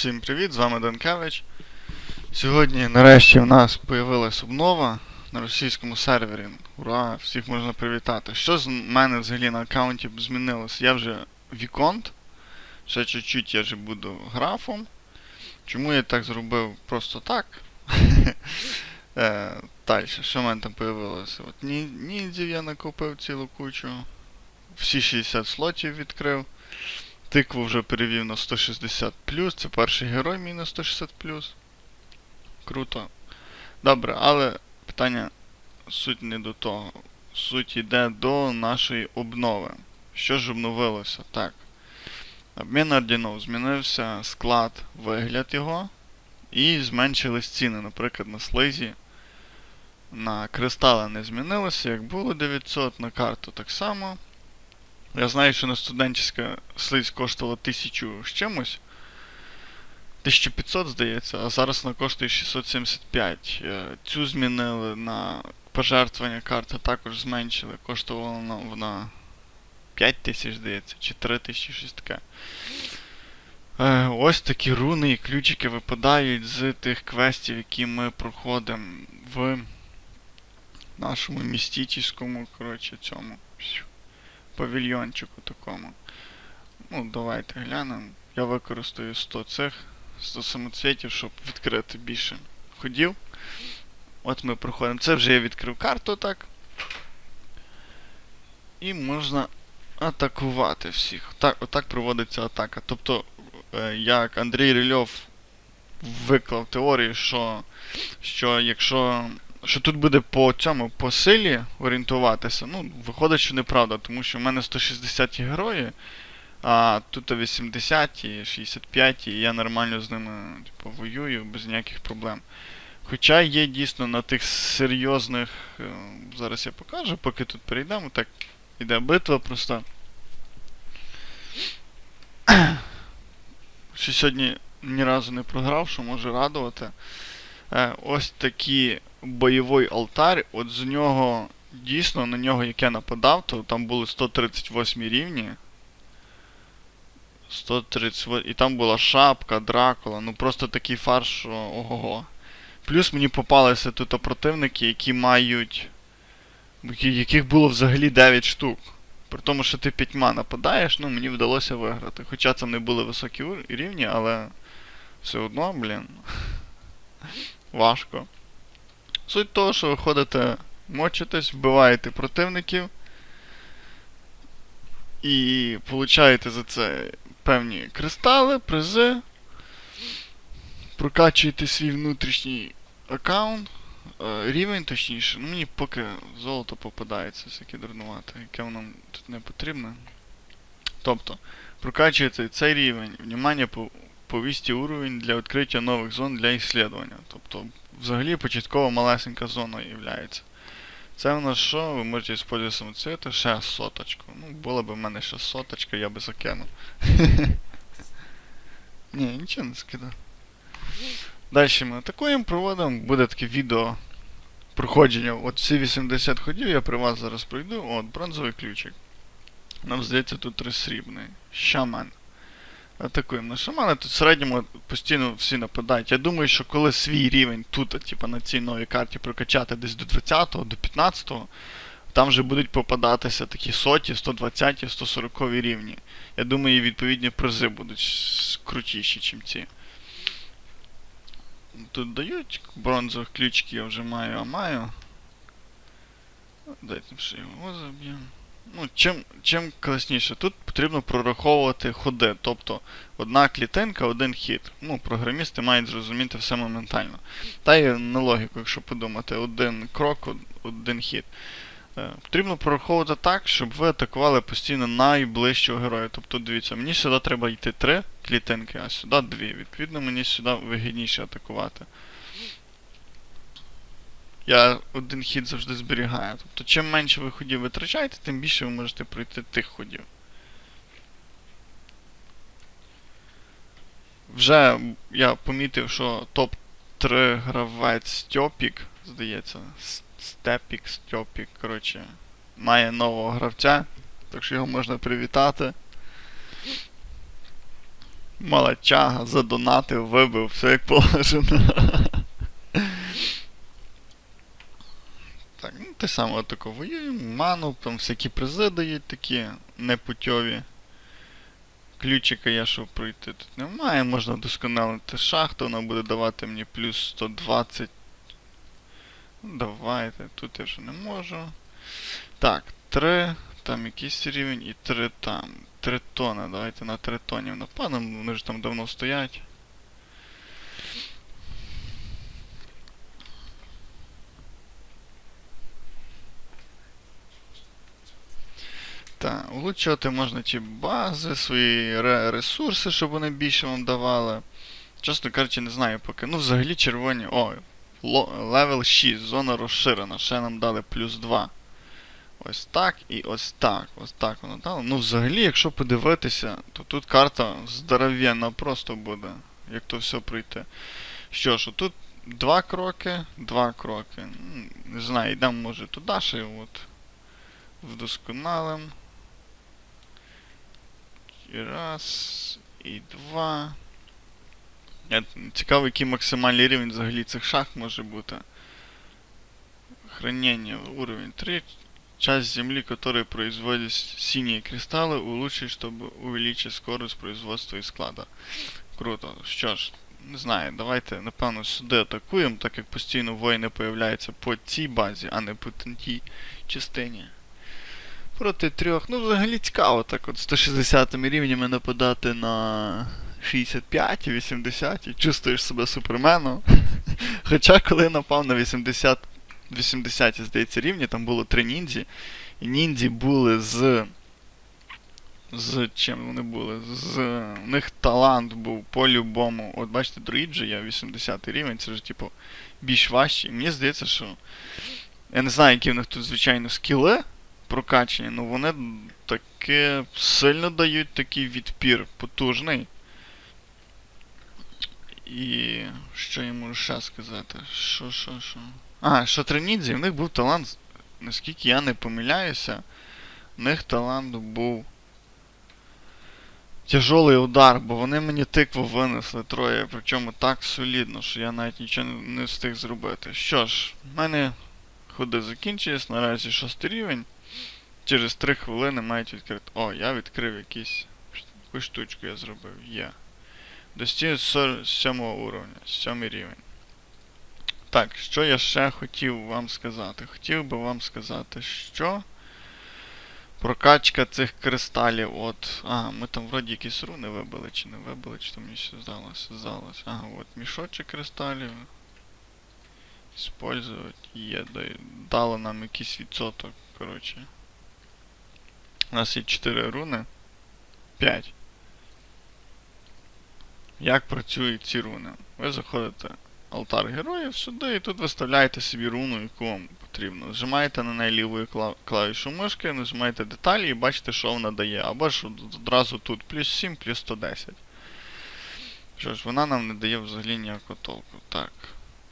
Всім привіт, з вами Данкевич. Сьогодні нарешті в нас появилась обнова на російському сервері. Ура! Всіх можна привітати. Що з мене взагалі на аккаунті б змінилось? Я вже віконт. Ще чуть-чуть я вже буду графом. Чому я так зробив просто так? Е, Далі, що в мене там появилося? От ніндзів я накопив цілу кучу. Всі 60 слотів відкрив. Тикву вже перевів на 160 Це перший герой мій на 160 Круто. Добре, але питання суть не до того. Суть йде до нашої обнови. Що ж обновилося? Так. Обмін ордінов змінився склад, вигляд його. І зменшились ціни. Наприклад, на слизі. На кристали не змінилося, як було 900, на карту так само. Я знаю, що на студенческа слизь коштувала 1000 з чимось. 1500, здається, а зараз вона коштує 675. Е, Цю змінили на пожертвування карти також зменшили. Коштувала вона, вона 5000, здається, чи 3000, щось таке. Е, ось такі руни і ключики випадають з тих квестів, які ми проходимо в нашому містичському, коротше, цьому павільйончику такому. Ну, давайте глянемо. Я використаю 100 цих, 100 самоцвітів, щоб відкрити більше ходів. От ми проходимо. Це вже я відкрив карту так. І можна атакувати всіх. Так, отак проводиться атака. Тобто, е, як Андрій Рильов виклав теорію, що, що якщо що тут буде по цьому по силі орієнтуватися, ну, виходить, що неправда, тому що в мене 160 герої, а тут 80 і 65 і я нормально з ними типу, воюю без ніяких проблем. Хоча є дійсно на тих серйозних. е, Зараз я покажу, поки тут перейдемо. Так, іде битва просто. Що сьогодні ні разу не програв, що може радувати. Е, ось такі бойовий алтар, от з нього дійсно на нього як я нападав, то там були 138 рівні. 138, і там була шапка, дракула, ну просто такий фарш, що ого-го. Плюс мені попалися тут противники, які мають. яких було взагалі 9 штук. При тому, що ти п'ятьма нападаєш, ну мені вдалося виграти. Хоча це не були високі рівні, але все одно, блін. Важко. Суть того, що ви ходите, мочитесь, вбиваєте противників і получаєте за це певні кристали, призи. Прокачуєте свій внутрішній аккаунт, е, рівень точніше. Ну мені поки золото попадається, всяке дурнувати, яке воно тут не потрібне. Тобто, прокачуєте цей рівень, внимание по повісти уровень для відкриття нових зон для ісследування. Тобто, взагалі початкова малесенька зона є. Це в нас що? Ви можете використовувати самоцвіти, ще соточку. Ну, була б в мене ще соточка, я би закинув. Ні, нічого не скидав. Далі ми атакуємо, проводимо, буде таке відео проходження. От всі 80 ходів я при вас зараз пройду. От, бронзовий ключик. Нам здається тут три срібний. Шаман. Атакуємо на шамана, тут в середньому постійно всі нападають. Я думаю, що коли свій рівень тут, типу, на цій новій карті прокачати десь до 20-го, до 15-го, там вже будуть попадатися такі соті, 120, 140 рівні. Я думаю, і відповідні призи будуть крутіші, ніж ці. Тут дають бронзових ключики, я вже маю, а маю. Дайте ще його заб'ємо. Ну, чим, чим класніше, тут потрібно прораховувати ходи. Тобто одна клітинка, один хід. Ну, програмісти мають зрозуміти все моментально. Та й на логіку, якщо подумати, один крок, один хід. Е, Потрібно прораховувати так, щоб ви атакували постійно найближчого героя. Тобто, дивіться, мені сюди треба йти три клітинки, а сюди дві. Відповідно, мені сюди вигідніше атакувати. Я один хід завжди зберігаю. Тобто, чим менше ви ходів витрачаєте, тим більше ви можете пройти тих ходів. Вже я помітив, що топ-3 гравець Стьопік, здається, Степік, Стьопік, коротше, має нового гравця, так що його можна привітати. Молодчага, задонатив, вибив, все як положено. Так, ну те саме отако воюємо, ману, там всякі призи дають такі непутьові. Ключика я щоб пройти тут немає, можна вдосконалити шахту, вона буде давати мені плюс 120. Ну, давайте, тут я вже не можу. Так, 3, там якийсь рівень і 3 там. 3 тони, давайте на 3 тонів нападемо, вони ж там давно стоять. Так, улучшувати можна ті бази, свої ресурси, щоб вони більше вам давали. Чесно кажучи, не знаю поки. Ну, взагалі червоні. О, левел 6, зона розширена. Ще нам дали плюс 2. Ось так і ось так. Ось так воно дало. Ну, взагалі, якщо подивитися, то тут карта здоровенна просто буде, як то все пройти. Що ж, тут два кроки, два кроки. Не знаю, йдемо може туди ще от. Вдосконалим. І раз, і два. Я, цікаво, який максимальний рівень взагалі цих шахт може бути. Хранение уровень 3. Часть земли, которая производит синие кристаллы, улучшить, чтобы увеличить скорость производства и склада. Круто. Що ж, не знаю, давайте, напевно, сюди атакуємо, так як постійно воїни появляються по цій базі, а не по тій частині. Проти трьох. Ну, взагалі цікаво так от 160 рівнями нападати на 65 і 80 і чувствуєш себе суперменом. Хоча коли напав на 80, 80 здається, рівні, там було три ніндзі. І ніндзі були з. З чим вони були? З. У них талант був по-любому. От бачите, друїд же є 80 рівень, це ж типу більш важче. Мені здається, що. Я не знаю, які в них тут, звичайно, скіли прокачані, ну вони таке сильно дають такий відпір потужний. І що я можу ще сказати? Що, що, що? А, що Тринідзі, в них був талант, наскільки я не помиляюся, в них талант був тяжолий удар, бо вони мені тикву винесли троє, причому так солідно, що я навіть нічого не, встиг зробити. Що ж, в мене ходи закінчується, наразі шостий рівень. Через 3 хвилини мають відкрити. О, я відкрив якийсь. Яку штучку я зробив. Є. Достиг 7 уровня, 7 рівень. Так, що я ще хотів вам сказати? Хотів би вам сказати, що прокачка цих кристалів, от. Ага, ми там вроді якісь руни вибили, чи не вибили, чи то мені ще здалося, здалося. Ага, от мішочок кристалів. Использовать є, да- дало нам якийсь відсоток, коротше. У нас є 4 руни. 5. Як працюють ці руни? Ви заходите в алтар героїв сюди і тут виставляєте собі руну, яку вам потрібно. Зжимаєте на неї лівою кла- клавішу мишки, нажимаєте деталі і бачите, що вона дає. Або ж одразу тут плюс 7, плюс 110. Що ж, вона нам не дає взагалі ніякого толку. Так.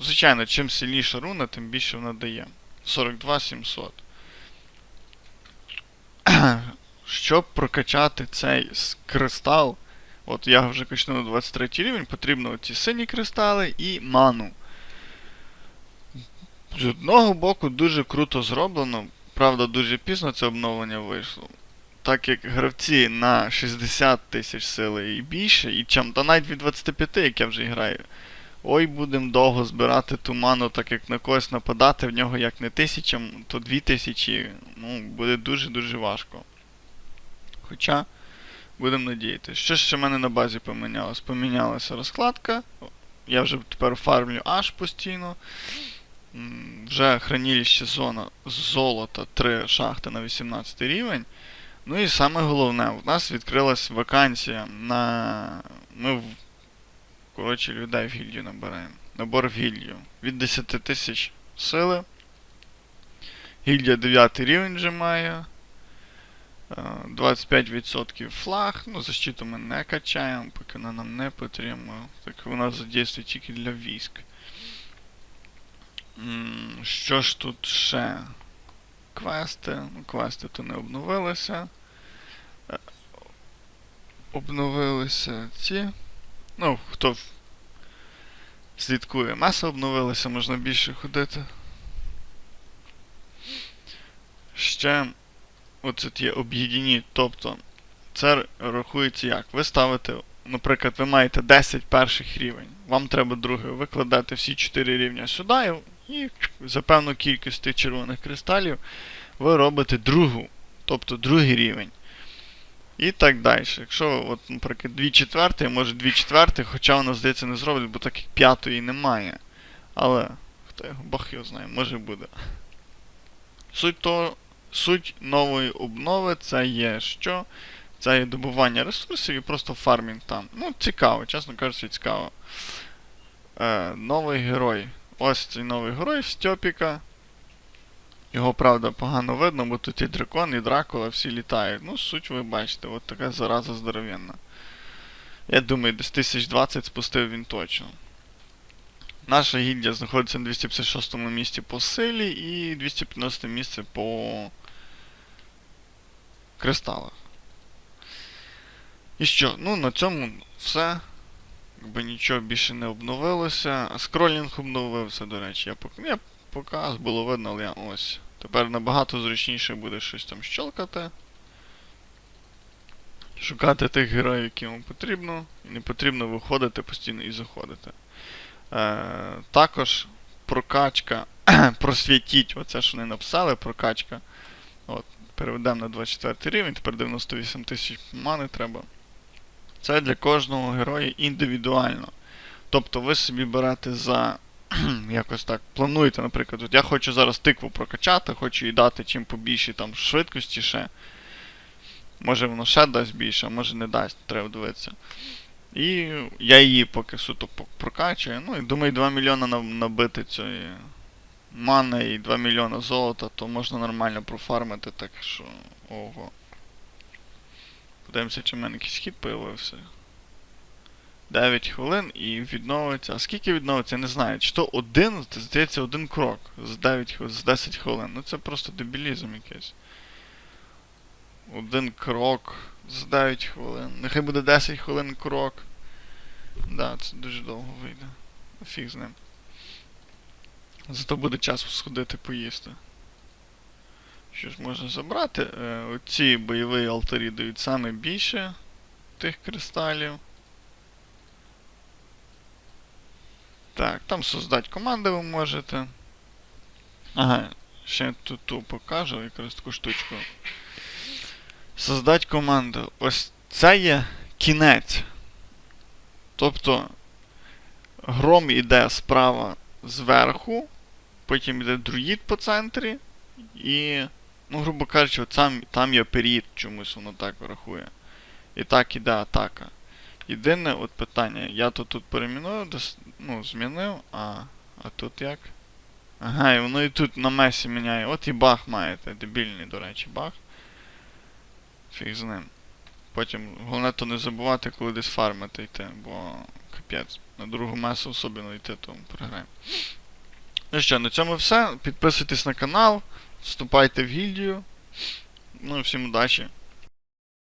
Звичайно, чим сильніша руна, тим більше вона дає. 42 700. Щоб прокачати цей кристал, от я вже качну на 23 рівень, потрібно ці сині кристали і ману. З одного боку дуже круто зроблено, правда, дуже пізно це обновлення вийшло. Так як гравці на 60 тисяч сили і більше, і чим, та навіть від 25, як я вже граю. Ой, будемо довго збирати ту ману, так як на когось нападати, в нього як не тисяча, то дві тисячі, ну, буде дуже-дуже важко. Хоча, будемо надіятися. Що ще в мене на базі помінялось? Помінялася розкладка. Я вже тепер фармлю аж постійно. Вже хранилище зона золота 3 шахти на 18 рівень. Ну і саме головне, у нас відкрилась вакансія на. Ми Коротше, людей в гільдію набираємо. Набор в гільдію. Від 10 тисяч сили. Гільдія 9 рівень вже має. Е, 25% флаг. Ну, защиту ми не качаємо, поки вона нам не потрібна. Так вона задействує тільки для військ. Що ж тут ще? Квести. Ну, квести то не обновилися. Е, Обновилися ці Ну, хто слідкує. Меса обновилася, можна більше ходити. Ще оце є об'єднані, тобто це рахується як? Ви ставите, наприклад, ви маєте 10 перших рівень, вам треба другий, ви кладете всі 4 рівня сюди і за певну кількість червоних кристалів ви робите другу, тобто другий рівень. І так далі. Якщо, от, наприклад, 2 четверти, може 2 четверти, хоча воно, здається, не зроблять, бо так як п'ятої немає. Але, хто його Бог його знає, може буде. Суть того, суть нової обнови це є що? Це є добування ресурсів і просто фармінг там. Ну, цікаво, чесно кажучи, цікаво. Е, новий герой. Ось цей новий герой Стьопіка. Його, правда, погано видно, бо тут і дракон, і дракула всі літають. Ну, суть ви бачите, от така зараза здоровенна. Я думаю, десь 1020 спустив він точно. Наша гільдія знаходиться на 256 місці по силі і 215 місце по кристалах. І що? Ну, на цьому все. Якби нічого більше не обновилося. А скролінг обновився, до речі. Я, пок... показ було видно, але я ось. Тепер набагато зручніше буде щось там щелкати. Шукати тих героїв, які вам потрібно. І не потрібно виходити постійно і заходити. Е, також прокачка. просвітіть, оце що вони написали, прокачка. От, переведемо на 24 рівень, тепер 98 тисяч мани треба. Це для кожного героя індивідуально. Тобто ви собі берете за. якось так, плануєте, наприклад, от я хочу зараз тикву прокачати, хочу їй дати чим побільше там швидкості ще. Може воно ще дасть більше, а може не дасть, треба дивитися. І я її поки суто прокачую. Ну і думаю, 2 мільйона набити цієї мани і 2 мільйона золота, то можна нормально профармити, так що. Ого. Подивимося, чи в мене якийсь хід появився. 9 хвилин і відновиться. А скільки відновиться, я не знаю. Чи то один, здається, один крок з 9 хвилин, з 10 хвилин. Ну це просто дебілізм якийсь. Один крок з 9 хвилин. Нехай буде 10 хвилин крок. Да, це дуже довго вийде. Фіг з ним. Зато буде час сходити поїсти. Що ж можна забрати? Е, оці бойові алтарі дають саме більше тих кристалів. Так, там создати команди ви можете. Ага, ще тут ту покажу якраз таку штучку. Создать команду. Ось це є кінець. Тобто гром іде справа зверху, потім йде друїд по центрі, і, ну, грубо кажучи, от сам, там є період, чомусь воно так рахує. І так іде атака. Єдине от питання, я то тут перейменую, дос- ну, змінив, а, а тут як? Ага, і воно і тут на месі міняє. От і баг маєте, дебільний, до речі, баг. Фіг з ним. Потім, головне то не забувати, коли десь фармити йти, бо капець. На другу месу особливо йти, то програємо. Ну що, на цьому все. Підписуйтесь на канал, вступайте в гільдію. Ну всім удачі.